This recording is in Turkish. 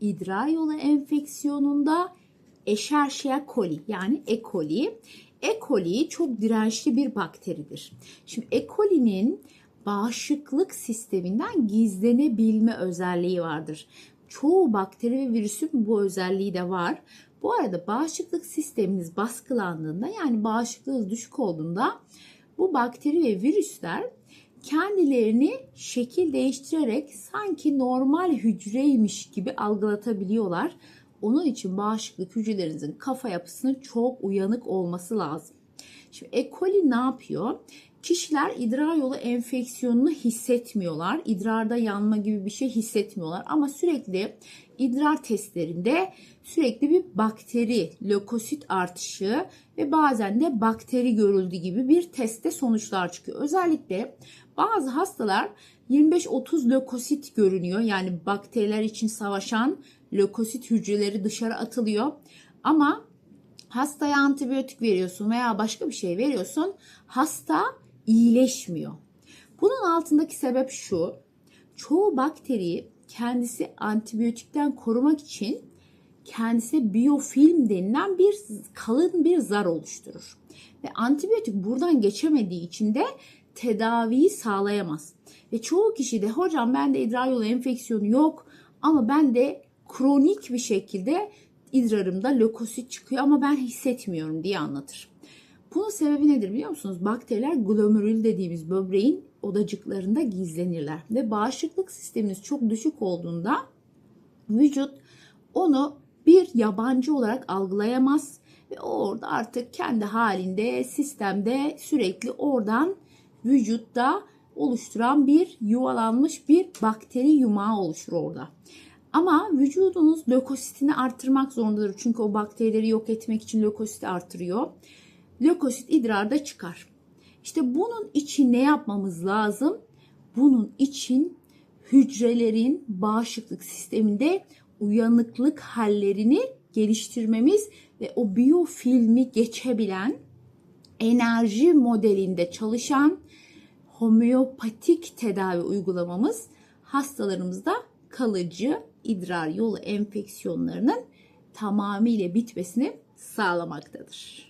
idrar yolu enfeksiyonunda Escherichia coli yani E. coli. E. coli çok dirençli bir bakteridir. Şimdi E. coli'nin bağışıklık sisteminden gizlenebilme özelliği vardır. Çoğu bakteri ve virüsün bu özelliği de var. Bu arada bağışıklık sisteminiz baskılandığında yani bağışıklığınız düşük olduğunda bu bakteri ve virüsler kendilerini şekil değiştirerek sanki normal hücreymiş gibi algılatabiliyorlar. Onun için bağışıklık hücrelerinizin kafa yapısının çok uyanık olması lazım. Şimdi E. coli ne yapıyor? Kişiler idrar yolu enfeksiyonunu hissetmiyorlar. İdrarda yanma gibi bir şey hissetmiyorlar ama sürekli idrar testlerinde sürekli bir bakteri, lökosit artışı ve bazen de bakteri görüldüğü gibi bir testte sonuçlar çıkıyor. Özellikle bazı hastalar 25-30 lökosit görünüyor. Yani bakteriler için savaşan lökosit hücreleri dışarı atılıyor. Ama hastaya antibiyotik veriyorsun veya başka bir şey veriyorsun. Hasta iyileşmiyor. Bunun altındaki sebep şu. Çoğu bakteri kendisi antibiyotikten korumak için kendisine biyofilm denilen bir kalın bir zar oluşturur. Ve antibiyotik buradan geçemediği için de tedaviyi sağlayamaz. Ve çoğu kişi de hocam bende idrar yolu enfeksiyonu yok ama ben de kronik bir şekilde idrarımda lökosit çıkıyor ama ben hissetmiyorum diye anlatır. Bunun sebebi nedir biliyor musunuz? Bakteriler glomerül dediğimiz böbreğin odacıklarında gizlenirler. Ve bağışıklık sisteminiz çok düşük olduğunda vücut onu bir yabancı olarak algılayamaz. Ve orada artık kendi halinde sistemde sürekli oradan vücutta oluşturan bir yuvalanmış bir bakteri yumağı oluşur orada. Ama vücudunuz lökositini arttırmak zorundadır. Çünkü o bakterileri yok etmek için lökositi artırıyor. Lökosit idrarda çıkar. İşte bunun için ne yapmamız lazım? Bunun için hücrelerin bağışıklık sisteminde uyanıklık hallerini geliştirmemiz ve o biyofilmi geçebilen enerji modelinde çalışan homeopatik tedavi uygulamamız hastalarımızda kalıcı idrar yolu enfeksiyonlarının tamamıyla bitmesini sağlamaktadır.